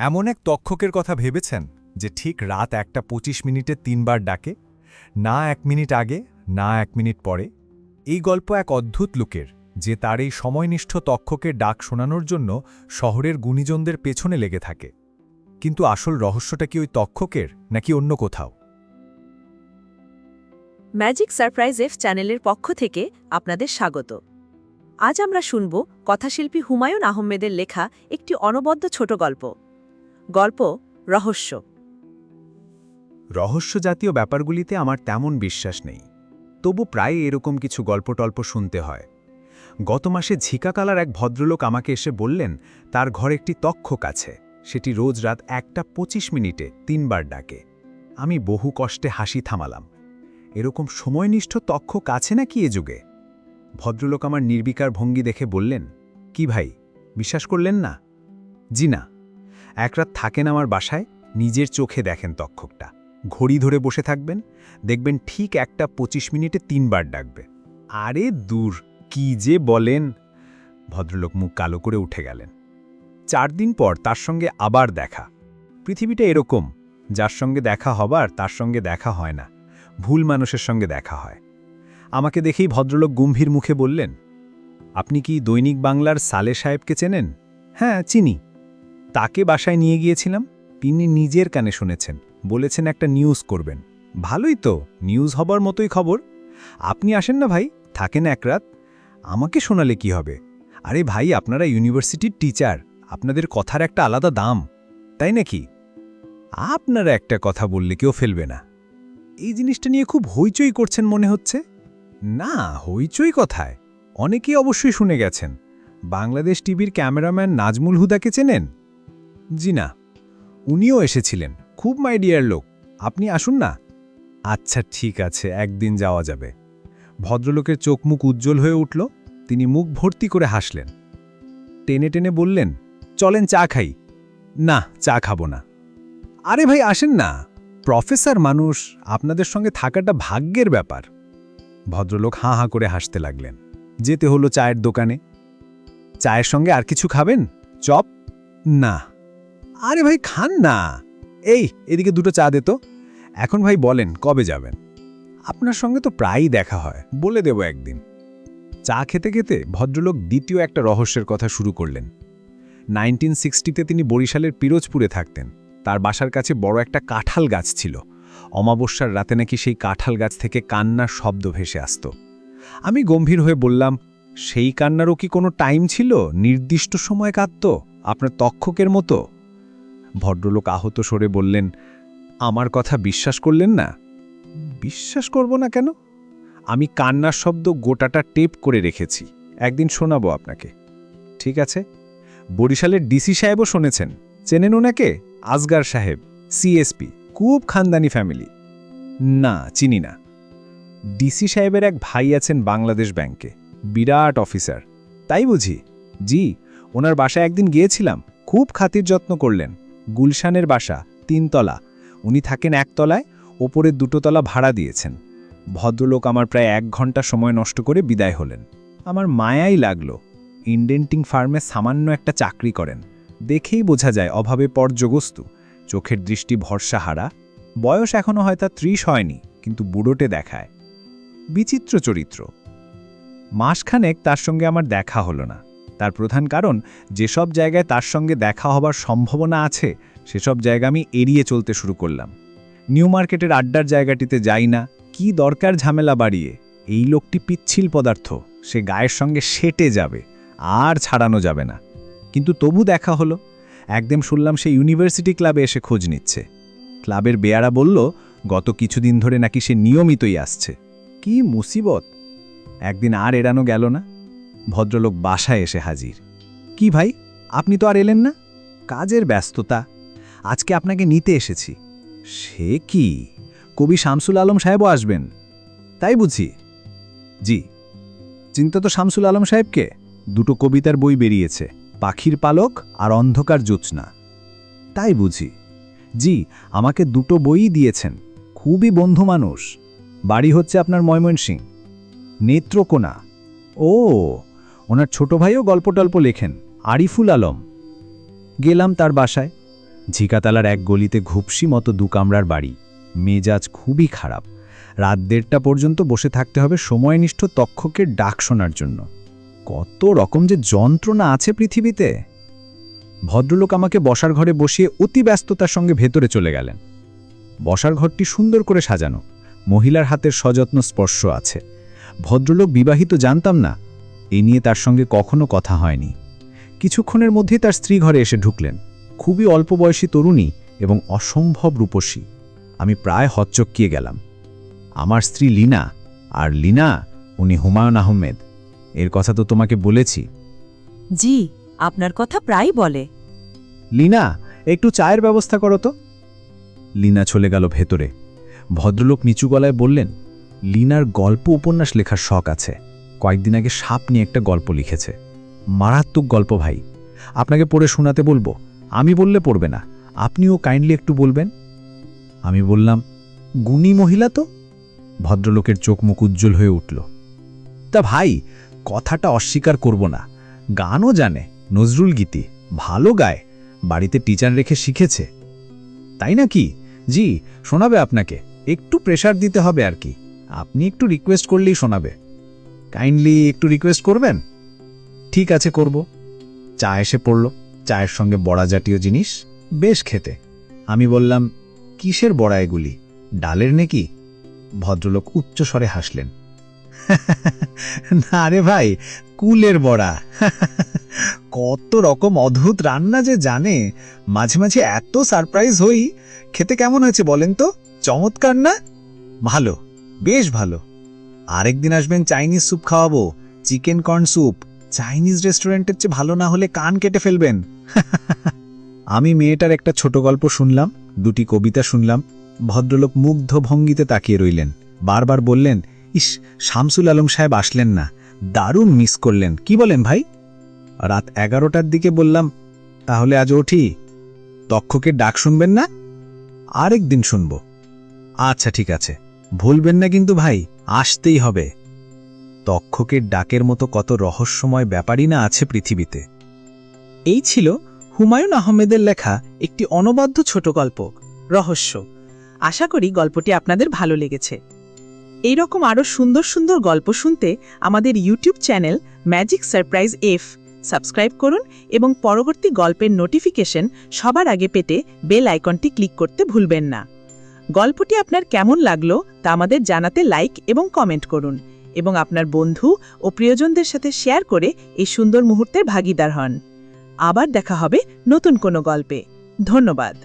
এমন এক তক্ষকের কথা ভেবেছেন যে ঠিক রাত একটা পঁচিশ মিনিটে তিনবার ডাকে, না এক মিনিট আগে, না এক মিনিট পরে। এই গল্প এক অদ্ভুত লোকের, যে তার এই সময়নিষ্ঠ তক্ষকের ডাক শোনানোর জন্য শহরের গুণীজনদের পেছনে লেগে থাকে। কিন্তু আসল রহস্যটা কি ওই তক্ষকের, নাকি অন্য কোথাও? ম্যাজিক সারপ্রাইজ এফ চ্যানেলের পক্ষ থেকে আপনাদের স্বাগত। আজ আমরা শুনব কথাশিল্পী হুমায়ুন আহমেদের লেখা একটি অনবদ্য ছোট গল্প। গল্প, রহস্য। রহস্য জাতীয় ব্যাপারগুলিতে আমার তেমন বিশ্বাস নেই। তবু প্রায় এরকম কিছু গল্পটল্প শুনতে হয়। গত মাসে ঝিকাকালার এক ভদ্রলোক আমাকে এসে বললেন, তার ঘর একটি তক্ষক আছে সেটি রোজ রাত একটা পঁচিশ মিনিটে তিনবার ডাকে। আমি বহু কষ্টে হাসি থামালাম। এরকম সময়নিষ্ঠ তক্ষক আছে নাকি এ যুগে? ভদ্রলোক আমার নির্বিকার ভঙ্গি দেখে বললেন, কি ভাই, বিশ্বাস করলেন না? জি না। এক রাত থাকেন আমার বাসায়, নিজের চোখে দেখেন তক্ষকটা। ঘড়ি ধরে বসে থাকবেন, দেখবেন ঠিক একটা পঁচিশ মিনিটে তিনবার ডাকবে। আরে দূর, কি যে বলেন! ভদ্রলোক মুখ কালো করে উঠে গেলেন। চার দিন পর তার সঙ্গে আবার দেখা। পৃথিবীটা এরকম, যার সঙ্গে দেখা হবার, তার সঙ্গে দেখা হয় না। ভুল মানুষের সঙ্গে দেখা হয়। আমাকে দেখেই ভদ্রলোক গম্ভীর মুখে বললেন, আপনি কি দৈনিক বাংলার সালে সাহেবকে চেনেন? হ্যাঁ চিনি। তাকে বাসায় নিয়ে গিয়েছিলাম, তিনি নিজের কানে শুনেছেন, বলেছেন একটা নিউজ করবেন। ভালোই তো নিউজ হবার মতোই খবর। আপনি আসেন না ভাই, থাকেন এক রাত। আমাকে শোনালে কি হবে? আরে ভাই, আপনারা ইউনিভার্সিটির টিচার আপনাদের কথার একটা আলাদা দাম, তাই নাকি? আপনারা একটা কথা বললে কেউ ফেলবে না। এই জিনিসটা নিয়ে খুব হইচই করছেন মনে হচ্ছে? না, হইচই কথায়? অনেকেই অবশ্যই শুনে গেছেন। বাংলাদেশ টিভির ক্যামেরাম্যান নাজমুল হুদাকে চেনেন? জি না। উনিও এসেছিলেন। খুব মাইডিয়ার লোক, আপনি আসুন না। আচ্ছা ঠিক আছে, একদিন যাওয়া যাবে। ভদ্রলোকের চোখ মুখ উজ্জ্বল হয়ে উঠল, তিনি মুখ ভর্তি করে হাসলেন। টেনে টেনে বললেন, চলেন চা খাই। না, চা খাব না। আরে ভাই, আসেন না। প্রফেসর মানুষ, আপনাদের সঙ্গে থাকাটা ভাগ্যের ব্যাপার। ভদ্রলোক হাঁ হাঁ করে হাসতে লাগলেন। যেতে হলো চায়ের দোকানে। চায়ের সঙ্গে আর কিছু খাবেন? চপ? না। আরে ভাই, খান না। এই, এদিকে দুটো চা দে তো। এখন ভাই বলেন, কবে যাবেন? আপনার সঙ্গে তো প্রায়ই দেখা হয়, বলে দেব একদিন। চা খেতে খেতে ভদ্রলোক দ্বিতীয় একটা রহস্যের কথা শুরু করলেন। নাইনটিন সিক্সটিতে তিনি বরিশালের পিরোজপুরে থাকতেন। তার বাসার কাছে বড় একটা কাঁঠাল গাছ ছিল। অমাবস্যার রাতে নাকি সেই কাঁঠাল গাছ থেকে কান্নার শব্দ ভেসে আসত। আমি গম্ভীর হয়ে বললাম, সেই কান্নারও কি কোনো টাইম ছিল? নির্দিষ্ট সময় কাঁদত আপনার তক্ষকের মতো? ভদ্রলোক আহত সরে বললেন, আমার কথা বিশ্বাস করলেন না? বিশ্বাস করব না কেন? আমি কান্নার শব্দ গোটাটা টেপ করে রেখেছি। একদিন শোনাবো আপনাকে। ঠিক আছে। বরিশালের ডিসি সাহেবও শুনেছেন। চেনেন ওনাকে? আজগার সাহেব, সিএসপি, খুব খানদানি ফ্যামিলি। না, চিনি না। ডিসি সাহেবের এক ভাই আছেন বাংলাদেশ ব্যাংকে, বিরাট অফিসার। তাই বুঝি? জি, ওনার বাসায় একদিন গিয়েছিলাম। খুব খাতির যত্ন করলেন। গুলশানের বাসা, তিনতলা। উনি থাকেন একতলায় ওপরের দুটো তলা ভাড়া দিয়েছেন। ভদ্রলোক আমার প্রায় এক ঘণ্টা সময় নষ্ট করে বিদায় হলেন। আমার মায়াই লাগল। ইন্ডেন্টিং ফার্মে সামান্য একটা চাকরি করেন। দেখেই বোঝা যায় অভাবে পর্যগস্তু চোখের দৃষ্টি ভরসা হারা। বয়স এখনও হয় তার ত্রিশ হয়নি, কিন্তু বুড়োটে দেখায়। বিচিত্র চরিত্র। মাসখানেক তার সঙ্গে আমার দেখা হলো না। তার প্রধান কারণ, যেসব জায়গায় তার সঙ্গে দেখা হবার সম্ভাবনা আছে, সেসব জায়গা আমি এড়িয়ে চলতে শুরু করলাম। নিউ মার্কেটের আড্ডার জায়গাটিতে যাই না, কি দরকার ঝামেলা বাড়িয়ে? এই লোকটি পিচ্ছিল পদার্থ, সে গায়ের সঙ্গে সেটে যাবে, আর ছাড়ানো যাবে না। কিন্তু তবু দেখা হলো। একদিন শুনলাম সে ইউনিভার্সিটি ক্লাবে এসে খোঁজ নিচ্ছে। ক্লাবের বেয়ারা বলল, গত কিছুদিন ধরে নাকি সে নিয়মিতই আসছে। কি মুসিবত? একদিন আর এড়ানো গেল না। ভদ্রলোক বাসায় এসে হাজির। কি ভাই, আপনি তো আর এলেন না? কাজের ব্যস্ততা। আজকে আপনাকে নিতে এসেছি। সে কি? কবি শামসুল আলম সাহেবও আসবেন? তাই বুঝি? জি। চিন্তা তো শামসুল আলম সাহেবকে দুটো কবিতার বই বেরিয়েছে, পাখির পালক আর অন্ধকার জ্যোৎস্না। তাই বুঝি। জি, আমাকে দুটো বইই দিয়েছেন, খুবই বন্ধু মানুষ। বাড়ি হচ্ছে আপনার ময়মনসিং নেত্রকোনা। ও ওনার ছোট ভাইও গল্প টল্প লেখেন, আরিফুল আলম। গেলাম তার বাসায়। ঝিকাতালার এক গলিতে ঘুপসি মতো দু কামরার বাড়ি। মেজাজ খুবই খারাপ। রাত দেড়টা পর্যন্ত বসে থাকতে হবে সময়নিষ্ঠ তক্ষকের ডাক শোনার জন্য। কত রকম যে যন্ত্রণা আছে পৃথিবীতে। ভদ্রলোক আমাকে বসার ঘরে বসিয়ে অতি ব্যস্ততার সঙ্গে ভেতরে চলে গেলেন। বসার ঘরটি সুন্দর করে সাজানো। মহিলার হাতের সযত্ন স্পর্শ আছে। ভদ্রলোক বিবাহিত জানতাম না এ নিয়ে তার সঙ্গে কখনো কথা হয়নি। কিছুক্ষণের মধ্যেই তার স্ত্রী ঘরে এসে ঢুকলেন। খুবই অল্প বয়সী তরুণী এবং অসম্ভব রূপসী। আমি প্রায় হচ্চকিয়ে গেলাম। আমার স্ত্রী লিনা আর লিনা উনি হুমায়ুন আহমেদ। এর কথা তো তোমাকে বলেছি। জি আপনার কথা প্রায় বলে। লিনা একটু চায়ের ব্যবস্থা করো তো। লিনা চলে গেল ভেতরে। ভদ্রলোক নিচু গলায় বললেন লিনার গল্প উপন্যাস লেখার শখ আছে। কয়েকদিন আগে সাপ নিয়ে একটা গল্প লিখেছে। মারাত্মক গল্প ভাই। আপনাকে পড়ে শোনাতে বলব। আমি বললে পড়বে না। আপনিও কাইন্ডলি একটু বলবেন। আমি বললাম, গুণী মহিলা তো? ভদ্রলোকের চোখ মুখ উজ্জ্বল হয়ে উঠল। তা ভাই, কথাটা অস্বীকার করব না। গানও জানে, নজরুল গীতি। ভালো গায়। বাড়িতে টিচার রেখে শিখেছে। তাই নাকি? জি, শোনাবে আপনাকে। একটু প্রেশার দিতে হবে আর কি। আপনি একটু রিকোয়েস্ট করলেই শোনাবে। কাইন্ডলি একটু রিকোয়েস্ট করবেন? ঠিক আছে, করব। চা এসে পড়ল। চায়ের সঙ্গে বড়া জাতীয় জিনিস, বেশ খেতে। আমি বললাম, কিসের বড়া এগুলি? ডালের নাকি? ভদ্রলোক উচ্চস্বরে হাসলেন। না রে ভাই, কুলের বড়া। কত রকম অদ্ভুত রান্না যে জানে। মাঝে মাঝে এত সারপ্রাইজ হই। খেতে কেমন হয়েছে বলেন তো? চমৎকার না? ভালো, বেশ ভালো। আরেকদিন আসবেন চাইনিজ স্যুপ খাওয়াবো, চিকেন কর্ন স্যুপ। চাইনিজ রেস্টুরেন্টের চেয়ে ভালো না হলে কান কেটে ফেলবেন। আমি মেয়েটার একটা ছোট গল্প শুনলাম, দুটি কবিতা শুনলাম, ভদ্রলোক মুগ্ধ ভঙ্গিতে তাকিয়ে রইলেন। বারবার বললেন, ইস, শামসুল আলম সাহেব আসলেন না, দারুণ মিস করলেন, কি বলেন ভাই? রাত এগারোটার দিকে বললাম, তাহলে আজ ওঠি। তক্ষকে ডাক শুনবেন না? আরেক দিন শুনব। আচ্ছা ঠিক আছে। ভুলবেন না কিন্তু ভাই। আসতেই হবে। তক্ষকের ডাকের মতো কত রহস্যময় ব্যাপারই না আছে পৃথিবীতে। এই ছিল হুমায়ুন আহমেদের লেখা একটি অনবদ্য ছোট গল্প, রহস্য। আশা করি গল্পটি আপনাদের ভালো লেগেছে। এই রকম আরও সুন্দর সুন্দর গল্প শুনতে আমাদের YouTube channel magic surprise F subscribe করুন এবং পরবর্তী গল্পের নোটিফিকেশন সবার আগে পেতে বেল আইকনটি ক্লিক করতে ভুলবেন না। গল্পটি আপনার কেমন লাগল তা আমাদের জানাতে লাইক এবং কমেন্ট করুন এবং আপনার বন্ধু ও প্রিয়জনদের সাথে শেয়ার করে এই সুন্দর মুহূর্তের ভাগিদার হন। আবার দেখা হবে নতুন কোনো গল্পে। ধন্যবাদ।